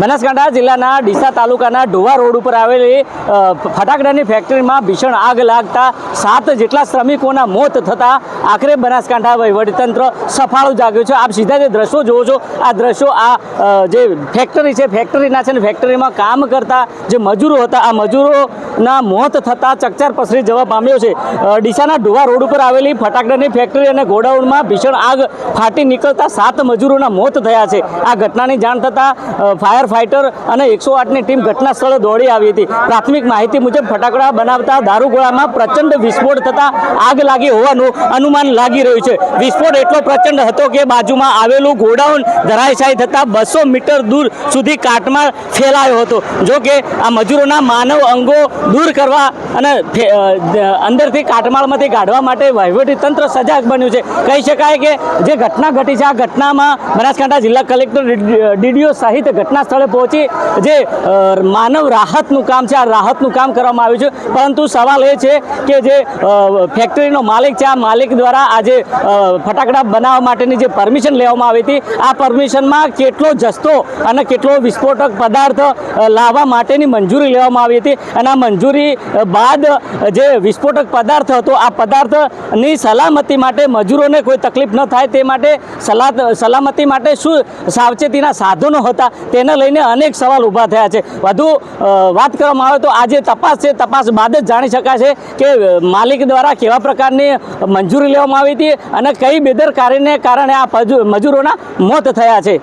બનાસકાંઠા જિલ્લાના ડીસા તાલુકાના ઢોવા રોડ ઉપર આવેલી ફટાકડાની ફેક્ટરીમાં ભીષણ આગ લાગતા સાત જેટલા શ્રમિકોના મોત થતાં આખરે બનાસકાંઠા વહીવટીતંત્ર સફાળું જાગ્યું છે. આપ સીધા જે દ્રશ્યો જુઓ છો આ દ્રશ્યો આ જે ફેક્ટરી છે ફેક્ટરીના છે ને ફેક્ટરીમાં કામ કરતા જે મજૂરો હતા આ મજૂરોના મોત થતાં ચકચાર પસરી જવા પામ્યો છે. ડીસાના ઢોવા રોડ ઉપર આવેલી ફટાકડાની ફેક્ટરી અને ગોડાઉનમાં ભીષણ આગ ફાટી નીકળતા સાત મજૂરોના મોત થયા છે. આ ઘટનાની જાણ થતાં અ, ફાયર ફાઇટર અને એકસો આઠની ટીમ ઘટના સ્થળે દોડી આવી હતી. પ્રાથમિક માહિતી મુજબ ફટાકડા બનાવતા દારૂગોળામાં પ્રચંડ વિસ્ફોટ થતાં આગ લાગી હોવાનું અનુમાન લાગી રહ્યું છે. વિસ્ફોટ એટલો પ્રચંડ હતો કે બાજુમાં આવેલું ગોડાઉન ધરાશાયી થતાં બસો મીટર દૂર સુધી કાટમાં ફેલાયો હતો. જો કે આ મજૂરોના માનવ અંગો દૂર કરવા અને અંદરથી કાટમાળમાંથી કાઢવા માટે વહીવટી તંત્ર સજાગ બન્યું છે. કહી શકાય કે જે ઘટના ઘટી છે, આ ઘટનામાં બનાસકાંઠા જિલ્લા કલેક્ટર ડીડીઓ સહિત ઘટના સ્થળે પહોંચી જે માનવ રાહતનું કામ છે, આ રાહતનું કામ કરવામાં આવ્યું છે. પરંતુ સવાલ એ છે કે જે ફેક્ટરીનો માલિક છે, આ માલિક દ્વારા આજે ફટાકડા બનાવવા માટેની જે પરમિશન લેવામાં આવી હતી, આ પરમિશનમાં કેટલો જસ્તો અને કેટલો વિસ્ફોટક પદાર્થ લાવવા માટેની મંજૂરી લેવામાં આવી હતી. અને આ મંજૂરી બાદ જે વિસ્ફોટક પદાર્થ હતો, આ પદાર્થની સલામતી માટે મજૂરોને કોઈ તકલીફ ન થાય, તે માટે સલામતી માટે શું સાવચેતીના સાધનો હતા, તેને લઈને અનેક સવાલ ઊભા થયા છે. વધુ વાત કરવામાં આવે તો આ જે તપાસ છે. તપાસ બાદ જ જાણી શકાશે કે માલિક દ્વારા કેવા પ્રકારની મંજૂરી લેવામાં આવી હતી અને કઈ બેદરકારીને કારણે આ મજૂરોના મોત થયા છે.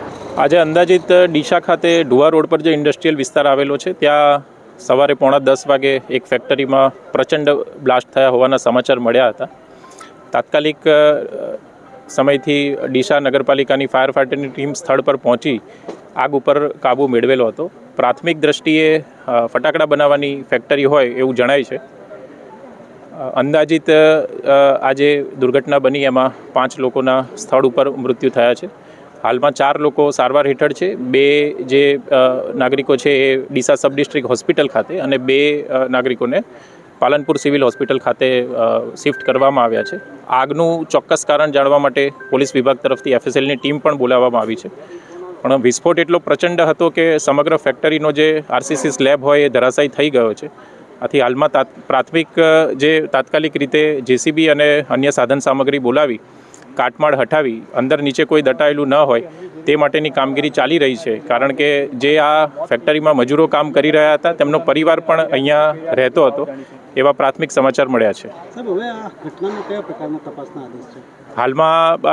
આજે અંદાજિત ડીશા ખાતે ઢુવા રોડ પર જે ઇન્ડસ્ટ્રીયલ વિસ્તાર આવેલો છે, ત્યાં સવારે પોણા દસ વાગે એક ફેક્ટરીમાં પ્રચંડ બ્લાસ્ટ થયા હોવાના સમાચાર મળ્યા હતા. તાત્કાલિક સમયથી ડીશા નગરપાલિકાની ફાયર ફાઇટરની ટીમ સ્થળ પર પહોંચી આગ ઉપર કાબૂ મેળવેલો હતો. પ્રાથમિક દ્રષ્ટિએ ફટાકડા બનાવવાની ફેક્ટરી હોય એવું જણાય છે. અંદાજિત આજે દુર્ઘટના બની એમાં પાંચ લોકોના સ્થળ ઉપર મૃત્યુ થયા છે. હાલમાં ચાર લોકો સારવાર હેઠળ છે. બે જે નાગરિકો છે એ ડીસા સબ ડિસ્ટ્રિક્ટ હોસ્પિટલ ખાતે અને બે નાગરિકોને પાલનપુર સિવિલ હોસ્પિટલ ખાતે શિફ્ટ કરવામાં આવ્યા છે. આગનું ચોક્કસ કારણ જાણવા માટે પોલીસ વિભાગ તરફથી એફએસએલની ટીમ પણ બોલાવવામાં આવી છે. પણ વિસ્ફોટ એટલો પ્રચંડ હતો કે સમગ્ર ફેક્ટરીનો જે આરસીસી સ્લેબ હોય એ ધરાશાયી થઈ ગયો છે. આથી હાલમાં પ્રાથમિક જે તાત્કાલિક રીતે જેસીબી અને અન્ય સાધન સામગ્રી બોલાવી, કાટમાળ હટાવી, અંદર નીચે કોઈ દટાયેલું ન હોય, તે માટેની કામગીરી ચાલી રહી છે. કારણ કે જે આ ફેક્ટરીમાં મજૂરો કામ કરી રહ્યા હતા, તેમનો પરિવાર પણ અહીંયા રહેતો હતો, એવા પ્રાથમિક સમાચાર મળ્યા છે? હાલમાં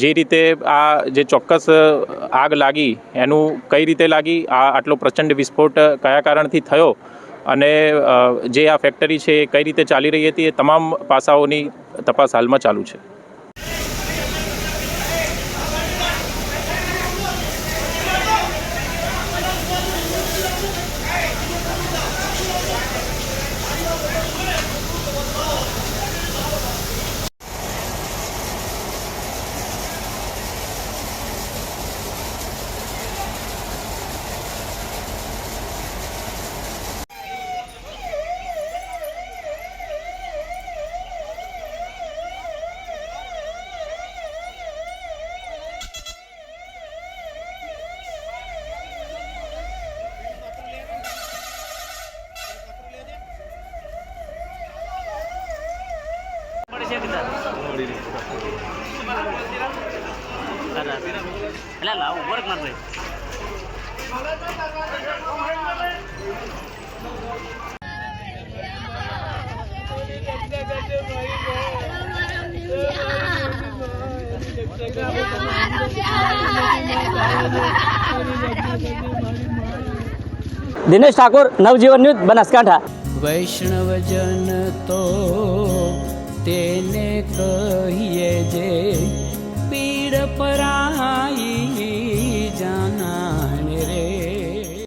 જે રીતે આ જે ચોક્કસ આગ લાગી, એનું કઈ રીતે લાગી, આ આટલો પ્રચંડ વિસ્ફોટ કયા કારણથી થયો અને જે આ ફેક્ટરી છે એ કઈ રીતે ચાલી રહી હતી એ તમામ પાસાઓની તપાસ હાલમાં ચાલુ છે. એટલે લાવો વર્ક નથી દિનેશ ઠાકોર નવજીવન ન્યૂઝ બનાસકાંઠા. વૈષ્ણવજન તો તેને કહીએ જે પીડ પરાઈ